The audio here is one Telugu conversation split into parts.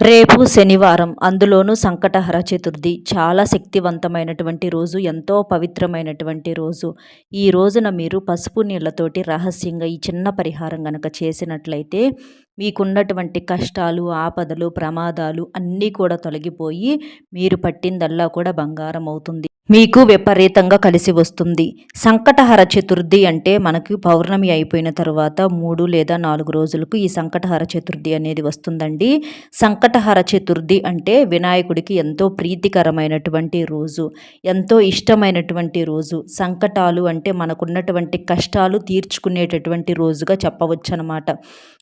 రేపు శనివారం అందులోనూ సంకటహర చతుర్థి. చాలా శక్తివంతమైనటువంటి రోజు ఎంతో పవిత్రమైనటువంటి రోజు. ఈ రోజున మీరు పసుపు నీళ్ళతోటి రహస్యంగా ఈ చిన్న పరిహారం కనుక చేసినట్లయితే మీకున్నటువంటి కష్టాలు ఆపదలు ప్రమాదాలు అన్నీ కూడా తొలగిపోయి మీరు పట్టిందల్లా కూడా బంగారం అవుతుంది. మీకు విపరీతంగా కలిసి వస్తుంది. సంకటహర చతుర్థి అంటే మనకి పౌర్ణమి అయిపోయిన తర్వాత మూడు లేదా నాలుగు రోజులకు ఈ సంకటహర చతుర్థి అనేది వస్తుందండి. సంకటహర చతుర్థి అంటే వినాయకుడికి ఎంతో ప్రీతికరమైనటువంటి రోజు ఎంతో ఇష్టమైనటువంటి రోజు. సంకటాలు అంటే మనకున్నటువంటి కష్టాలు తీర్చుకునేటటువంటి రోజుగా చెప్పవచ్చు అనమాట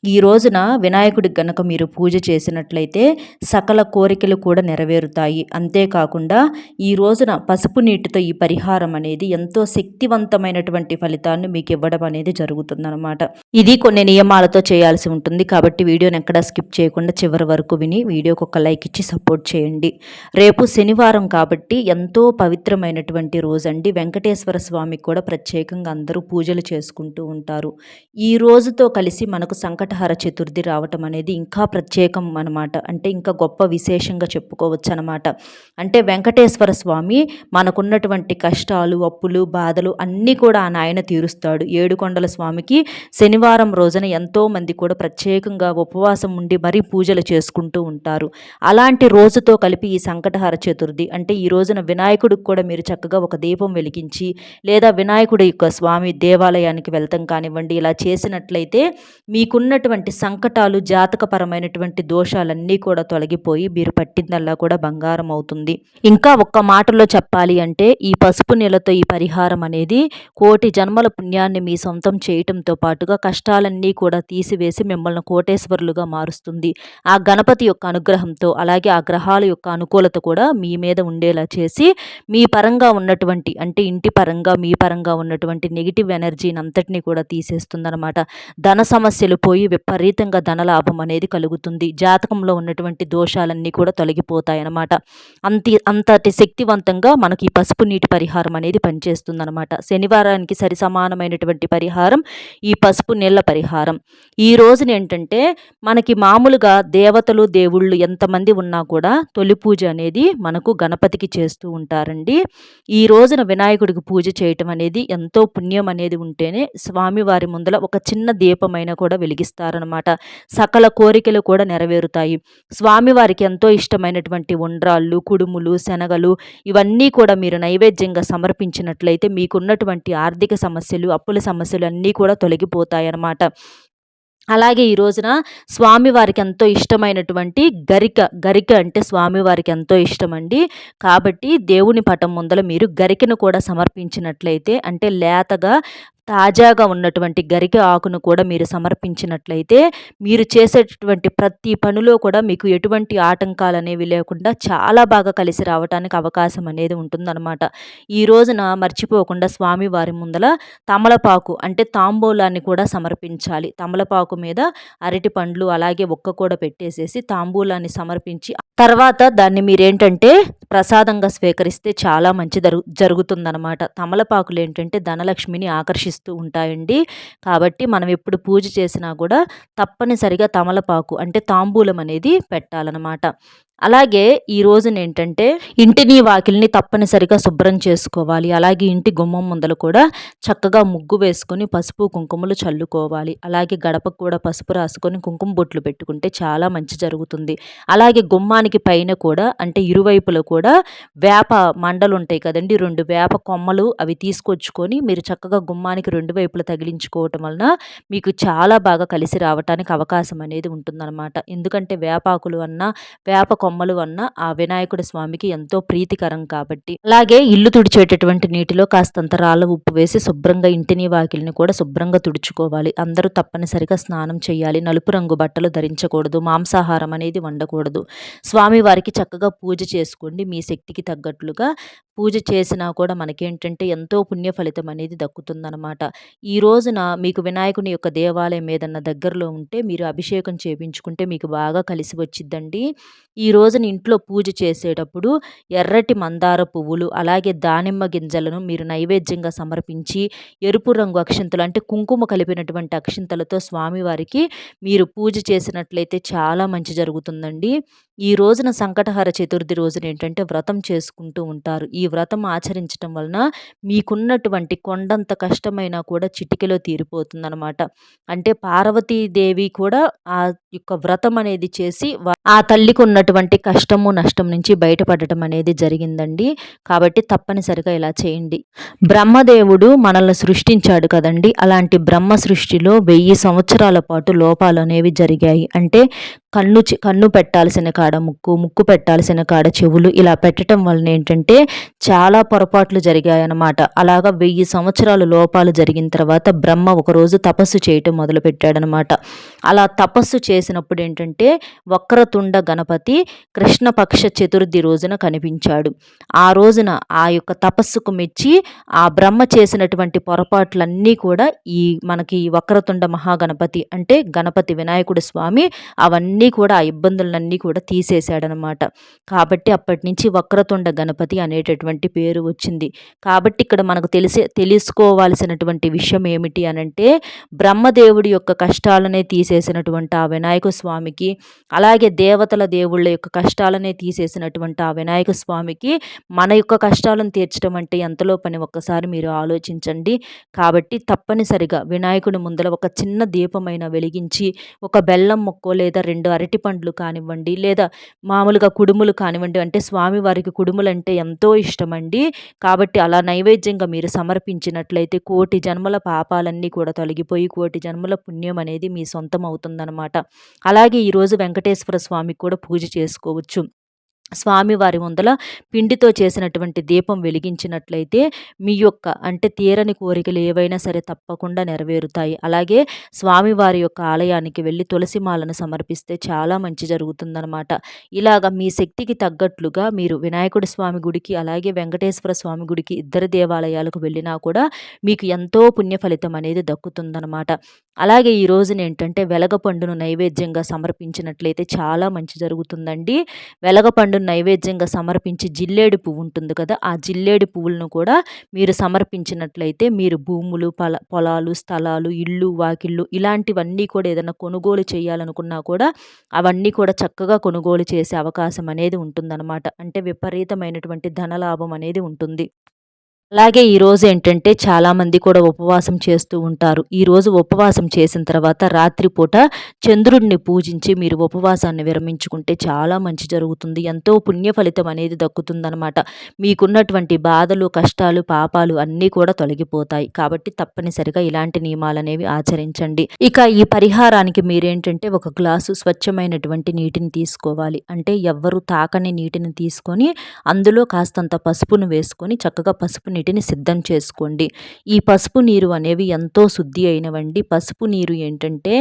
ఈ రోజున వినాయకుడికి గనక మీరు పూజ చేసినట్లయితే సకల కోరికలు కూడా నెరవేరుతాయి. అంతేకాకుండా ఈ రోజున పసుపు నీటితో ఈ పరిహారం అనేది ఎంతో శక్తివంతమైనటువంటి ఫలితాన్ని మీకు ఇవ్వడం అనేది జరుగుతుందన్నమాట. ఇది కొన్ని నియమాలతో చేయాల్సి ఉంటుంది. కాబట్టి వీడియోని ఎక్కడ స్కిప్ చేయకుండా చివరి వరకు విని వీడియోకి ఒక లైక్ ఇచ్చి సపోర్ట్ చేయండి. రేపు శనివారం కాబట్టి ఎంతో పవిత్రమైనటువంటి రోజండి. వెంకటేశ్వర స్వామికి కూడా ప్రత్యేకంగా అందరూ పూజలు చేసుకుంటూ ఉంటారు. ఈ రోజుతో కలిసి మనకు సంకటహర చతుర్థి రావటం అనేది ఇంకా ప్రత్యేకం అనమాట అంటే ఇంకా గొప్ప విశేషంగా చెప్పుకోవచ్చు అనమాట అంటే వెంకటేశ్వర స్వామి మనకున్నటువంటి కష్టాలు అప్పులు బాధలు అన్నీ కూడా ఆ నాయన తీరుస్తాడు. ఏడుకొండల స్వామికి శనివారం రోజున ఎంతోమంది కూడా ప్రత్యేకంగా ఉపవాసం ఉండి మరీ పూజలు చేసుకుంటూ ఉంటారు. అలాంటి రోజుతో కలిపి ఈ సంకటహార చతుర్థి అంటే ఈ రోజున వినాయకుడికి కూడా మీరు చక్కగా ఒక దీపం వెలిగించి లేదా వినాయకుడి యొక్క స్వామి దేవాలయానికి వెళ్తాం కానివ్వండి ఇలా చేసినట్లయితే మీకున్నటువంటి సంకటాలు జాతకపరమైనటువంటి దోషాలన్నీ కూడా తొలగిపోయి మీరు పట్టిందల్లా కూడా బంగారం అవుతుంది. ఇంకా ఒక్క మాటలో చెప్పాలి అంటే ఈ పసుపు నెలతో ఈ పరిహారం అనేది కోటి జన్మల పుణ్యాన్ని మీ సొంతం చేయటంతో పాటుగా కష్టాలన్నీ కూడా తీసివేసి మిమ్మల్ని కోటేశ్వరులుగా మారుస్తుంది. ఆ గణపతి యొక్క అనుగ్రహంతో అలాగే ఆ గ్రహాల యొక్క అనుకూలత కూడా మీ మీద ఉండేలా చేసి మీ పరంగా ఉన్నటువంటి అంటే ఇంటి పరంగా మీ పరంగా ఉన్నటువంటి నెగిటివ్ ఎనర్జీని అంతటినీ కూడా తీసేస్తుందన్నమాట. ధన సమస్యలు పోయి విపరీతంగా ధనలాభం అనేది కలుగుతుంది. జాతకంలో ఉన్నటువంటి దోషాలన్నీ కూడా తొలగిపోతాయి అన్నమాట. అంత అంతటి శక్తివంతంగా మనకి ఈ పసుపు నీటి పరిహారం అనేది పనిచేస్తుందన్నమాట. శనివారానికి సరి సమానమైనటువంటి పరిహారం ఈ పసుపు నీళ్ళ పరిహారం. ఈ రోజున ఏంటంటే మనకి మామూలుగా దేవతలు దేవుళ్ళు ఎంతమంది ఉన్నా కూడా తొలి పూజ అనేది మనకు గణపతికి చేస్తూ ఉంటారండి. ఈ రోజున వినాయకుడికి పూజ చేయటం అనేది ఎంతో పుణ్యం అనేది ఉంటేనే స్వామివారి ముందల ఒక చిన్న దీపమైన కూడా వెలిగిస్తారనమాట సకల కోరికలు కూడా నెరవేరుతాయి. స్వామివారికి ఎంతో ఇష్టమైనటువంటి ఉండ్రాళ్ళు కుడుములు శనగలు ఇవన్నీ కూడా మీరు నైవేద్యంగా సమర్పించినట్లయితే మీకున్నటువంటి ఆర్థిక సమస్యలు అప్పుల సమస్యలు అన్నీ కూడా తొలగిపోతాయన్నమాట. అలాగే ఈ రోజున స్వామివారికి ఎంతో ఇష్టమైనటువంటి గరిక గరిక అంటే స్వామివారికి ఎంతో ఇష్టమండి. కాబట్టి దేవుని పటం ముందల మీరు గరికను కూడా సమర్పించినట్లయితే అంటే లేతగా తాజాగా ఉన్నటువంటి గరిక ఆకును కూడా మీరు సమర్పించినట్లయితే మీరు చేసేటటువంటి ప్రతి పనిలో కూడా మీకు ఎటువంటి ఆటంకాలు అనేవి లేకుండా చాలా బాగా కలిసి రావడానికి అవకాశం అనేది ఉంటుందన్నమాట. ఈ రోజున మర్చిపోకుండా స్వామివారి ముందల తమలపాకు అంటే తాంబూలాన్ని కూడా సమర్పించాలి. తమలపాకు మీద అరటి పండ్లు అలాగే ఒక్క కూడా పెట్టేసేసి తాంబూలాన్ని సమర్పించి తర్వాత దాన్ని మీరేంటంటే ప్రసాదంగా స్వీకరిస్తే చాలా మంచి జరుగు జరుగుతుందనమాట తమలపాకులు ఏంటంటే ధనలక్ష్మిని ఆకర్షిస్తుంది చేస్తూ ఉంటాయండి. కాబట్టి మనం ఎప్పుడు పూజ చేసినా కూడా తప్పనిసరిగా తమలపాకు అంటే తాంబూలం అనేది పెట్టాలన్నమాట. అలాగే ఈ రోజున ఏంటంటే ఇంటిని వాకిల్ని తప్పనిసరిగా శుభ్రం చేసుకోవాలి. అలాగే ఇంటి గుమ్మం ముందలు కూడా చక్కగా ముగ్గు వేసుకొని పసుపు కుంకుమలు చల్లుకోవాలి. అలాగే గడపకు కూడా పసుపు రాసుకొని కుంకుమ బొట్లు పెట్టుకుంటే చాలా మంచి జరుగుతుంది. అలాగే గుమ్మానికి పైన కూడా అంటే ఇరువైపులో కూడా వేప మండలు ఉంటాయి కదండి. రెండు వేప కొమ్మలు అవి తీసుకొచ్చుకొని మీరు చక్కగా గుమ్మానికి రెండు వైపులు తగిలించుకోవటం వలన మీకు చాలా బాగా కలిసి రావటానికి అవకాశం అనేది ఉంటుందన్నమాట. ఎందుకంటే వేపాకులు అన్న వేప కొమ్మలు ఉన్న ఆ వినాయకుడి స్వామికి ఎంతో ప్రీతికరం కాబట్టి. అలాగే ఇల్లు తుడిచేటటువంటి నీటిలో కాస్తంత రాళ్ళ ఉప్పు వేసి శుభ్రంగా ఇంటిని వాకిలిని కూడా శుభ్రంగా తుడుచుకోవాలి. అందరూ తప్పనిసరిగా స్నానం చేయాలి. నలుపు రంగు బట్టలు ధరించకూడదు. మాంసాహారం అనేది వండకూడదు. స్వామి వారికి చక్కగా పూజ చేసుకోండి. మీ శక్తికి తగ్గట్లుగా పూజ చేసినా కూడా మనకేంటంటే ఎంతో పుణ్య ఫలితం అనేది దక్కుతుందనమాట ఈ రోజున మీకు వినాయకుని యొక్క దేవాలయం ఏదన్నా దగ్గరలో ఉంటే మీరు అభిషేకం చేయించుకుంటే మీకు బాగా కలిసి వచ్చిద్దండి. ఈ రోజున ఇంట్లో పూజ చేసేటప్పుడు ఎర్రటి మందార పువ్వులు అలాగే దానిమ్మ గింజలను మీరు నైవేద్యంగా సమర్పించి ఎరుపు రంగు అక్షింతలు అంటే కుంకుమ కలిపినటువంటి అక్షింతలతో స్వామివారికి మీరు పూజ చేసినట్లయితే చాలా మంచి జరుగుతుందండి. ఈ రోజున సంకటహర చతుర్థి రోజున ఏంటంటే వ్రతం చేసుకుంటూ ఉంటారు. ఈ వ్రతం ఆచరించడం వలన మీకున్నటువంటి కొండంత కష్టమైనా కూడా చిటికెలో తీరిపోతుందనమాట అంటే పార్వతీదేవి కూడా ఆ యొక్క వ్రతం అనేది చేసి ఆ తల్లికి ఉన్నటువంటి కష్టము నష్టం నుంచి బయటపడటం అనేది జరిగిందండి. కాబట్టి తప్పనిసరిగా ఇలా చేయండి. బ్రహ్మదేవుడు మనల్ని సృష్టించాడు కదండి. అలాంటి బ్రహ్మ సృష్టిలో వెయ్యి సంవత్సరాల పాటు లోపాలు అనేవి జరిగాయి. అంటే కన్ను కన్ను పెట్టాల్సిన కాడ ముక్కు ముక్కు పెట్టాల్సిన కాడ చెవులు ఇలా పెట్టడం వలన ఏంటంటే చాలా పొరపాట్లు జరిగాయన్నమాట. అలాగా వెయ్యి సంవత్సరాల లోపాలు జరిగిన తర్వాత బ్రహ్మ ఒకరోజు తపస్సు చేయటం మొదలుపెట్టాడనమాట అలా తపస్సు చేసినప్పుడు ఏంటంటే వక్రతుండ గణపతి కృష్ణపక్ష చతుర్థి రోజున కనిపించాడు. ఆ రోజున ఆ యొక్క తపస్సుకు మెచ్చి ఆ బ్రహ్మ చేసినటువంటి పొరపాట్లన్నీ కూడా ఈ మనకి వక్రతుండ మహాగణపతి అంటే గణపతి వినాయకుడు స్వామి అవన్నీ అన్నీ కూడా ఆ ఇబ్బందులన్నీ కూడా తీసేశాడనమాట. కాబట్టి అప్పటి నుంచి వక్రతుండ గణపతి అనేటటువంటి పేరు వచ్చింది. కాబట్టి ఇక్కడ మనకు తెలిసే తెలుసుకోవాల్సినటువంటి విషయం ఏమిటి అనంటే బ్రహ్మదేవుడి యొక్క కష్టాలనే తీసేసినటువంటి ఆ వినాయక స్వామికి అలాగే దేవతల దేవుళ్ళ యొక్క కష్టాలనే తీసేసినటువంటి ఆ వినాయక స్వామికి మన యొక్క కష్టాలను తీర్చడం అంటే ఎంతలో పని ఒక్కసారి మీరు ఆలోచించండి. కాబట్టి తప్పనిసరిగా వినాయకుడి ముందర ఒక చిన్న దీపమైన వెలిగించి ఒక బెల్లం ముక్కో లేదా రెండు అరటి పండ్లు కానివ్వండి లేదా మామూలుగా కుడుములు కానివ్వండి అంటే స్వామివారికి కుడుములు అంటే ఎంతో ఇష్టమండి. కాబట్టి అలా నైవేద్యంగా మీరు సమర్పించినట్లయితే కోటి జన్మల పాపాలన్నీ కూడా తొలగిపోయి కోటి జన్మల పుణ్యం అనేది మీ సొంతం అవుతుందన్నమాట. అలాగే ఈరోజు వెంకటేశ్వర స్వామికి కూడా పూజ చేసుకోవచ్చు. స్వామివారి ముందల పిండితో చేసినటువంటి దీపం వెలిగించినట్లయితే మీ యొక్క అంటే తీరని కోరికలు ఏవైనా సరే తప్పకుండా నెరవేరుతాయి. అలాగే స్వామివారి యొక్క ఆలయానికి వెళ్ళి తులసిమాలను సమర్పిస్తే చాలా మంచి జరుగుతుందనమాట ఇలాగ మీ శక్తికి తగ్గట్లుగా మీరు వినాయకుడి స్వామి గుడికి అలాగే వెంకటేశ్వర స్వామి గుడికి ఇద్దరు దేవాలయాలకు వెళ్ళినా కూడా మీకు ఎంతో పుణ్య ఫలితం అనేది దక్కుతుందనమాట అలాగే ఈ రోజున ఏంటంటే వెలగపండును నైవేద్యంగా సమర్పించినట్లయితే చాలా మంచి జరుగుతుందండి. వెలగపండును నైవేద్యంగా సమర్పించి జిల్లేడు పువ్వు ఉంటుంది కదా ఆ జిల్లేడు పువ్వులను కూడా మీరు సమర్పించినట్లయితే మీరు భూములు పొల పొలాలు స్థలాలు ఇళ్ళు వాకిళ్ళు ఇలాంటివన్నీ కూడా ఏదైనా కొనుగోలు చేయాలనుకున్నా కూడా అవన్నీ కూడా చక్కగా కొనుగోలు చేసే అవకాశం అనేది ఉంటుందన్నమాట. అంటే విపరీతమైనటువంటి ధనలాభం అనేది ఉంటుంది. అలాగే ఈరోజు ఏంటంటే చాలామంది కూడా ఉపవాసం చేస్తూ ఉంటారు. ఈరోజు ఉపవాసం చేసిన తర్వాత రాత్రిపూట చంద్రుడిని పూజించి మీరు ఉపవాసాన్ని విరమించుకుంటే చాలా మంచి జరుగుతుంది. ఎంతో పుణ్య ఫలితం అనేది దక్కుతుందనమాట మీకున్నటువంటి బాధలు కష్టాలు పాపాలు అన్నీ కూడా తొలగిపోతాయి. కాబట్టి తప్పనిసరిగా ఇలాంటి నియమాలు అనేవి ఆచరించండి. ఇక ఈ పరిహారానికి మీరేంటంటే ఒక గ్లాసు స్వచ్ఛమైనటువంటి నీటిని తీసుకోవాలి. అంటే ఎవ్వరు తాకని నీటిని తీసుకొని అందులో కాస్తంత పసుపును వేసుకొని చక్కగా పసుపు నీటిని సిద్ధం చేసుకోండి. ఈ పసుపు నీరు అనేవి ఎంతో శుద్ధి అయినవండి. పసుపు నీరు ఏంటంటే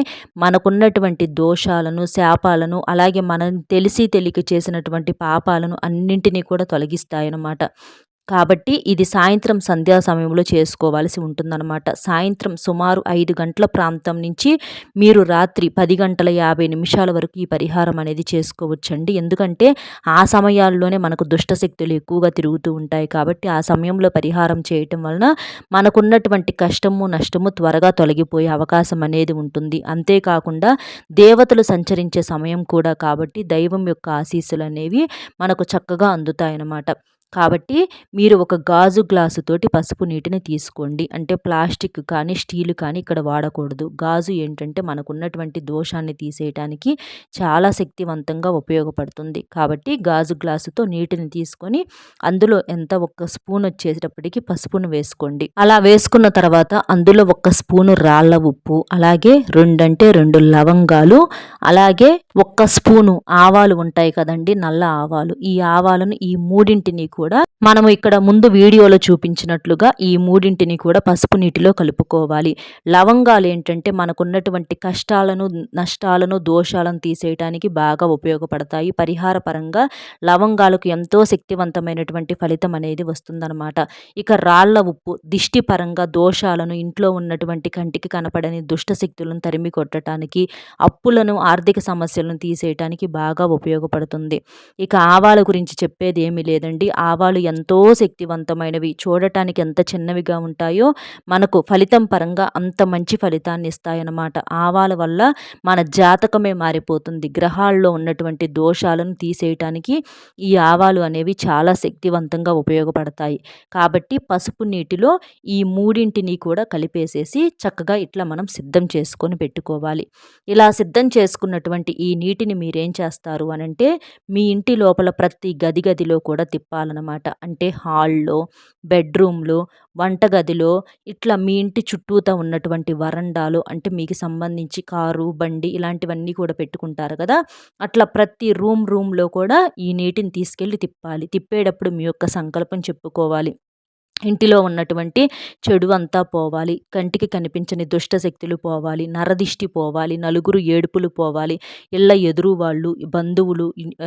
మనకున్నటువంటి దోషాలను శాపాలను అలాగే మనం తెలిసి తెలియక చేసినటువంటి పాపాలను అన్నింటినీ కూడా తొలగిస్తాయన్నమాట. కాబట్టి ఇది సాయంత్రం సంధ్యా సమయంలో చేసుకోవాల్సి ఉంటుందన్నమాట. సాయంత్రం సుమారు ఐదు గంటల ప్రాంతం నుంచి మీరు రాత్రి పది గంటల యాభై నిమిషాల వరకు ఈ పరిహారం అనేది చేసుకోవచ్చండి. ఎందుకంటే ఆ సమయాల్లోనే మనకు దుష్టశక్తులు ఎక్కువగా తిరుగుతూ ఉంటాయి కాబట్టి ఆ సమయంలో పరిహారం చేయటం వలన మనకున్నటువంటి కష్టము నష్టము త్వరగా తొలగిపోయే అవకాశం అనేది ఉంటుంది. అంతేకాకుండా దేవతలు సంచరించే సమయం కూడా కాబట్టి దైవం యొక్క ఆశీస్సులు అనేవి మనకు చక్కగా అందుతాయన్నమాట. కాబట్టి మీరు ఒక గాజు గ్లాసు తోటి పసుపు నీటిని తీసుకోండి. అంటే ప్లాస్టిక్ కానీ స్టీల్ కానీ ఇక్కడ వాడకూడదు. గాజు ఏంటంటే మనకున్నటువంటి దోషాన్ని తీసేయటానికి చాలా శక్తివంతంగా ఉపయోగపడుతుంది. కాబట్టి గాజు గ్లాసుతో నీటిని తీసుకొని అందులో ఎంత ఒక్క స్పూన్ వచ్చేటప్పటికి పసుపును వేసుకోండి. అలా వేసుకున్న తర్వాత అందులో ఒక స్పూను రాళ్ళ ఉప్పు అలాగే రెండంటే రెండు లవంగాలు అలాగే ఒక్క స్పూను ఆవాలు ఉంటాయి కదండి నల్ల ఆవాలు. ఈ ఆవాలను ఈ మూడింటిని కూడా మనము ఇక్కడ ముందు వీడియోలో చూపించినట్లుగా ఈ మూడింటిని కూడా పసుపు నీటిలో కలుపుకోవాలి. లవంగాలు ఏంటంటే మనకున్నటువంటి కష్టాలను నష్టాలను దోషాలను తీసేయటానికి బాగా ఉపయోగపడతాయి. పరిహార పరంగా లవంగాలకు ఎంతో శక్తివంతమైనటువంటి ఫలితం అనేది వస్తుందన్నమాట. ఇక రాళ్ళ ఉప్పు దిష్టి పరంగా దోషాలను ఇంట్లో ఉన్నటువంటి కంటికి కనపడని దుష్ట శక్తులను తరిమి కొట్టడానికి అప్పులను ఆర్థిక సమస్యలను తీసేయటానికి బాగా ఉపయోగపడుతుంది. ఇక ఆవాల గురించి చెప్పేది ఏమీ లేదండి. ఆవాలు ఎంతో శక్తివంతమైనవి. చూడటానికి ఎంత చిన్నవిగా ఉంటాయో మనకు ఫలితం పరంగా అంత మంచి ఫలితాన్ని ఇస్తాయన్నమాట. ఆవాల వల్ల మన జాతకమే మారిపోతుంది. గ్రహాల్లో ఉన్నటువంటి దోషాలను తీసేయటానికి ఈ ఆవాలు అనేవి చాలా శక్తివంతంగా ఉపయోగపడతాయి. కాబట్టి పసుపు నీటిలో ఈ మూడింటిని కూడా కలిపేసేసి చక్కగా ఇట్లా మనం సిద్ధం చేసుకొని పెట్టుకోవాలి. ఇలా సిద్ధం చేసుకున్నటువంటి ఈ నీటిని మీరేం చేస్తారు అనంటే మీ ఇంటి లోపల ప్రతి గది గదిలో కూడా తిప్పాలన్నమాట. అంటే హాల్లో బెడ్రూమ్లో వంటగదిలో ఇట్లా మీ ఇంటి చుట్టూతా ఉన్నటువంటి వరండాలు అంటే మీకు సంబంధించి కారు బండి ఇలాంటివన్నీ కూడా పెట్టుకుంటారు కదా. అట్లా ప్రతి రూమ్ రూమ్లో కూడా ఈ నీటిని తీసుకెళ్ళి తిప్పాలి. తిప్పేటప్పుడు మీ యొక్క సంకల్పం చెప్పుకోవాలి. ఇంటిలో ఉన్నటువంటి చెడు అంతా పోవాలి కంటికి కనిపించని దుష్ట శక్తులు పోవాలి నరదిష్టి పోవాలి నలుగురు ఏడుపులు పోవాలి ఇళ్ళ ఎదురు వాళ్ళు బంధువులు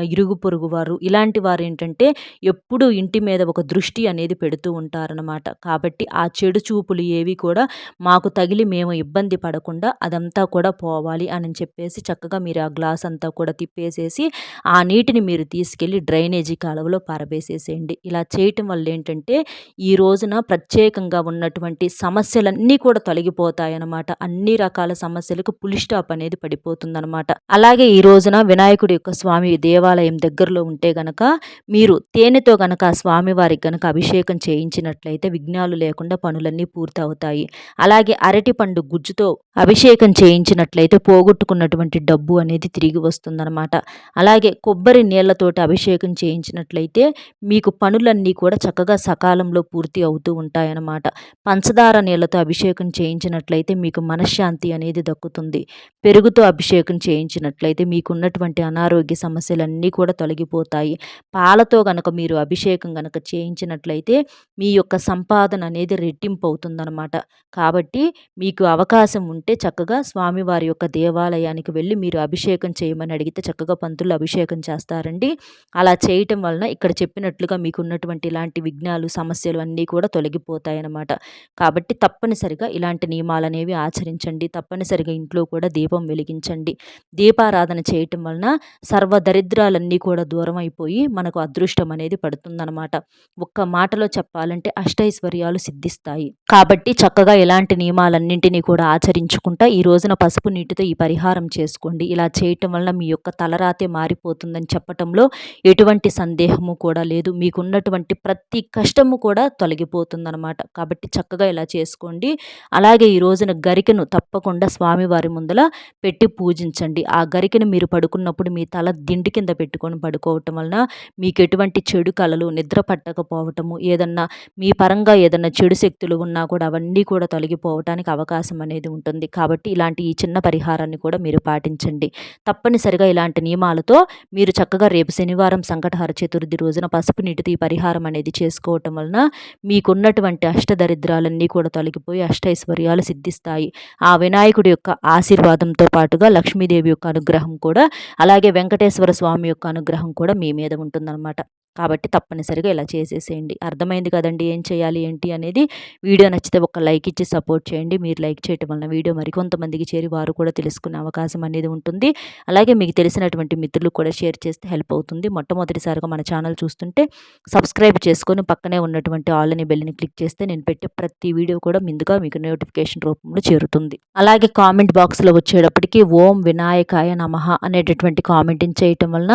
ఇరుగు పొరుగు వారు ఇలాంటి వారు ఏంటంటే ఎప్పుడు ఇంటి మీద ఒక దృష్టి అనేది పెడుతూ ఉంటారనమాట కాబట్టి ఆ చెడు చూపులు ఏవి కూడా మాకు తగిలి మేము ఇబ్బంది పడకుండా అదంతా కూడా పోవాలి అని చెప్పేసి చక్కగా మీరు ఆ గ్లాస్ అంతా కూడా తిప్పేసేసి ఆ నీటిని మీరు తీసుకెళ్ళి డ్రైనేజీ కాలువలో పారబేసేసేయండి. ఇలా చేయటం వల్ల ఏంటంటే ఈ రోజున ప్రత్యేకంగా ఉన్నటువంటి సమస్యలన్నీ కూడా తొలగిపోతాయన్నమాట. అన్ని రకాల సమస్యలకు పులి స్టాప్ అనేది పడిపోతుందన్నమాట. అలాగే ఈ రోజున వినాయకుడి యొక్క స్వామి దేవాలయం దగ్గరలో ఉంటే గనక మీరు తేనెతో గనక స్వామివారికి గనక అభిషేకం చేయించినట్లయితే విఘ్నాలు లేకుండా పనులన్నీ పూర్తవుతాయి. అలాగే అరటి పండు గుజ్జుతో అభిషేకం చేయించినట్లయితే పోగొట్టుకున్నటువంటి డబ్బు అనేది తిరిగి వస్తుందన్నమాట. అలాగే కొబ్బరి నీళ్ళతోటి అభిషేకం చేయించినట్లయితే మీకు పనులన్నీ కూడా చక్కగా సకాలంలో పూర్తి పూర్తి అవుతూ ఉంటాయన్నమాట. పంచదార నీళ్ళతో అభిషేకం చేయించినట్లయితే మీకు మనశ్శాంతి అనేది దక్కుతుంది. పెరుగుతో అభిషేకం చేయించినట్లయితే మీకున్నటువంటి అనారోగ్య సమస్యలన్నీ కూడా తొలగిపోతాయి. పాలతో గనక మీరు అభిషేకం గనక చేయించినట్లయితే మీ యొక్క సంపాదన అనేది రెట్టింపు అవుతుందన్నమాట. కాబట్టి మీకు అవకాశం ఉంటే చక్కగా స్వామివారి యొక్క దేవాలయానికి వెళ్ళి మీరు అభిషేకం చేయమని అడిగితే చక్కగా పంతులు అభిషేకం చేస్తారండి. అలా చేయటం వలన ఇక్కడ చెప్పినట్లుగా మీకున్నటువంటి ఇలాంటి విఘ్నాలు సమస్యలు అన్నీ కూడా తొలగిపోతాయన్నమాట. కాబట్టి తప్పనిసరిగా ఇలాంటి నియమాలు అనేవి ఆచరించండి. తప్పనిసరిగా ఇంట్లో కూడా దీపం వెలిగించండి. దీపారాధన చేయటం వలన సర్వ దరిద్రాలన్నీ కూడా దూరం అయిపోయి మనకు అదృష్టం అనేది పడుతుందన్నమాట. ఒక్క మాటలో చెప్పాలంటే అష్టైశ్వర్యాలు సిద్ధిస్తాయి. కాబట్టి చక్కగా ఇలాంటి నియమాలన్నింటినీ కూడా ఆచరించుకుంటా ఈ రోజున పసుపు నీటితో ఈ పరిహారం చేసుకోండి. ఇలా చేయటం వలన మీ యొక్క తలరాతే మారిపోతుందని చెప్పటంలో ఎటువంటి సందేహము కూడా లేదు. మీకున్నటువంటి ప్రతి కష్టము కూడా తొలగిపోతుందనమాట కాబట్టి చక్కగా ఇలా చేసుకోండి. అలాగే ఈ రోజున గరికను తప్పకుండా స్వామివారి ముందల పెట్టి పూజించండి. ఆ గరికను మీరు పడుకున్నప్పుడు మీ తల దిండి కింద పెట్టుకొని పడుకోవటం వలన మీకు ఎటువంటి చెడు కళలు నిద్ర పట్టకపోవటము ఏదన్నా మీ పరంగా ఏదన్నా చెడు శక్తులు ఉన్నా కూడా అవన్నీ కూడా తొలగిపోవటానికి అవకాశం అనేది ఉంటుంది. కాబట్టి ఇలాంటి ఈ చిన్న పరిహారాన్ని కూడా మీరు పాటించండి. తప్పనిసరిగా ఇలాంటి నియమాలతో మీరు చక్కగా రేపు శనివారం సంకటహర చతుర్థి రోజున పసుపు నీటితో ఈ పరిహారం అనేది చేసుకోవటం వలన మీకున్నటువంటి అష్టదరిద్రాలన్నీ కూడా తొలగిపోయి అష్టైశ్వర్యాలు సిద్ధిస్తాయి. ఆ వినాయకుడి యొక్క ఆశీర్వాదంతో పాటుగా లక్ష్మీదేవి యొక్క అనుగ్రహం కూడా అలాగే వెంకటేశ్వర స్వామి యొక్క అనుగ్రహం కూడా మీ మీద ఉంటుందన్నమాట. కాబట్టి తప్పనిసరిగా ఇలా చేసేసేయండి. అర్థమైంది కదండి ఏం చేయాలి ఏంటి అనేది. వీడియో నచ్చితే ఒక లైక్ ఇచ్చి సపోర్ట్ చేయండి. మీరు లైక్ చేయటం వలన వీడియో మరికొంతమందికి చేరి వారు కూడా తెలుసుకునే అవకాశం అనేది ఉంటుంది. అలాగే మీకు తెలిసినటువంటి మిత్రులు కూడా షేర్ చేస్తే హెల్ప్ అవుతుంది. మొట్టమొదటిసారిగా మన ఛానల్ చూస్తుంటే సబ్స్క్రైబ్ చేసుకొని పక్కనే ఉన్నటువంటి ఆల్ అని బెల్ని క్లిక్ చేస్తే నేను పెట్టే ప్రతి వీడియో కూడా ముందుగా మీకు నోటిఫికేషన్ రూపంలో చేరుతుంది. అలాగే కామెంట్ బాక్స్లో వచ్చేటప్పటికి ఓం వినాయకాయ నమః అనేటటువంటి కామెంటింగ్ చేయటం వలన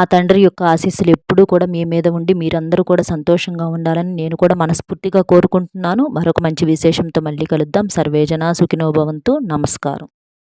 ఆ తండ్రి యొక్క ఆశీస్సులు ఎప్పుడూ కూడా మీ మీద ఉండి మీరందరూ కూడా సంతోషంగా ఉండాలని నేను కూడా మనస్ఫూర్తిగా కోరుకుంటున్నాను. మరొక మంచి విశేషంతో మళ్ళీ కలుద్దాం. సర్వేజన సుఖినోభవంతు నమస్కారం.